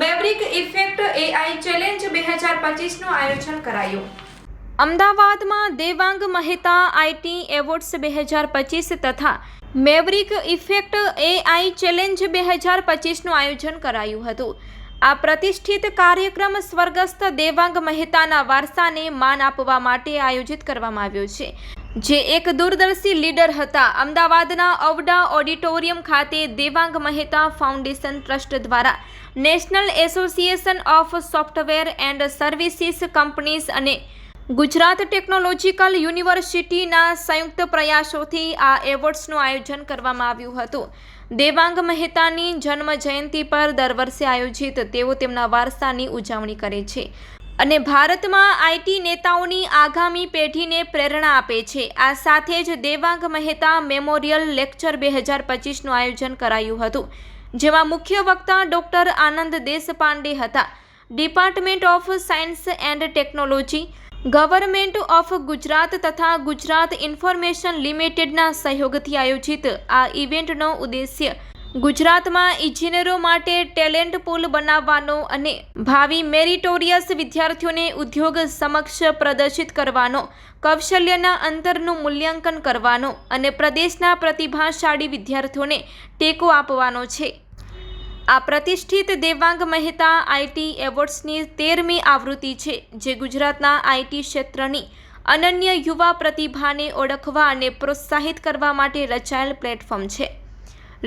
મેવરિક effect AI challenge બે હજાર પચીસનું આયોજન કરાયું. અમદાવાદમાં દેવાંગ મહેતા આઈટી એવોર્ડ્સ બે હજાર પચીસ તથા મેવરિક ઇફેક્ટ એઆઈ ચેલેન્જ બે હજાર પચીસનું આયોજન કરાયું હતું. આ પ્રતિષ્ઠિત કાર્યક્રમ સ્વર્ગસ્થ દેવાંગ મહેતાના વારસાને માન આપવા માટે આયોજિત કરવામાં આવ્યો છે. જે એક દૂરદર્શી લીડર હતા. અમદાવાદના અવડા ઓડિટોરિયમ ખાતે દેવાંગ મહેતા ફાઉન્ડેશન ટ્રસ્ટ દ્વારા national association of software and services companies અને ગુજરાત ટેકનોલોજીકલ યુનિવર્સિટીના સંયુક્ત પ્રયાસોથી આ એવોર્ડ્સનું આયોજન કરવામાં આવ્યું હતું. દેવાંગ મહેતાની જન્મ જયંતિ પર દર વર્ષે આયોજિત, તેઓ તેમના વારસાની ઉજવણી કરે છે. અને ભારતમાં આઈટી નેતાઓની આગામી પેઢીને પ્રેરણા આપે છે. આ સાથે જ દેવાંગ મહેતા મેમોરિયલ લેક્ચર બે હજાર પચીસનું આયોજન કરાયું હતું, જેમાં મુખ્ય વક્તા ડોક્ટર આનંદ દેશપાંડે હતા. Department of science and technology, government of Gujarat તથા ગુજરાત ઇન્ફોર્મેશન લિમિટેડના સહયોગથી આયોજિત આ ઇવેન્ટનો ઉદ્દેશ્ય ગુજરાતમાં ઇજનેરો માટે ટેલેન્ટ પુલ બનાવવાનો અને ભાવિ મેરિટોરિયસ વિદ્યાર્થીઓને ઉદ્યોગ સમક્ષ પ્રદર્શિત કરવાનો, કૌશલ્યના અંતરનું મૂલ્યાંકન કરવાનો અને પ્રદેશના પ્રતિભાશાળી વિદ્યાર્થીઓને ટેકો આપવાનો છે. આ પ્રતિષ્ઠિત દેવાંગ મહેતા આઈટી એવોર્ડ્સની તેરમી આવૃત્તિ છે, જે ગુજરાતના આઈટી ક્ષેત્રની અનન્ય યુવા પ્રતિભાને ઓળખવા અને પ્રોત્સાહિત કરવા માટે રચાયેલ પ્લેટફોર્મ છે.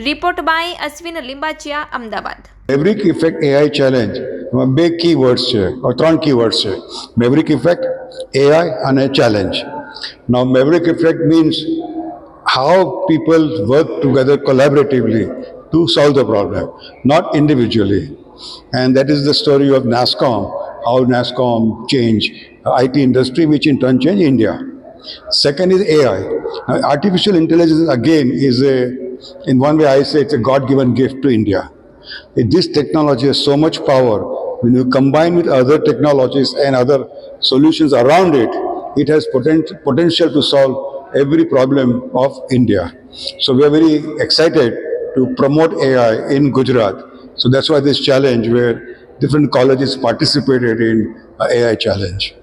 Report by Ashwin Limbachiya Ahmedabad maverick effect AI challenge એમાં બે કી વર્ડ્સ છે ત્રણ કી વર્ડ્સ છે મેવરિક ઇફેક્ટ એઆઈ અને challenge now maverick effect means how people work together collaboratively to solve the problem, not individually. And that is the story of NASCOM, how NASCOM changed IT industry, which in turn changed India second is ai Now, artificial intelligence again is a in one way i say it's a god given gift to india this technology has so much power. When you combine with other technologies and other solutions around it, it has potent, potential to solve every problem of India. So we are very excited to promote AI in Gujarat. So that's why this challenge where different colleges participated in AI challenge.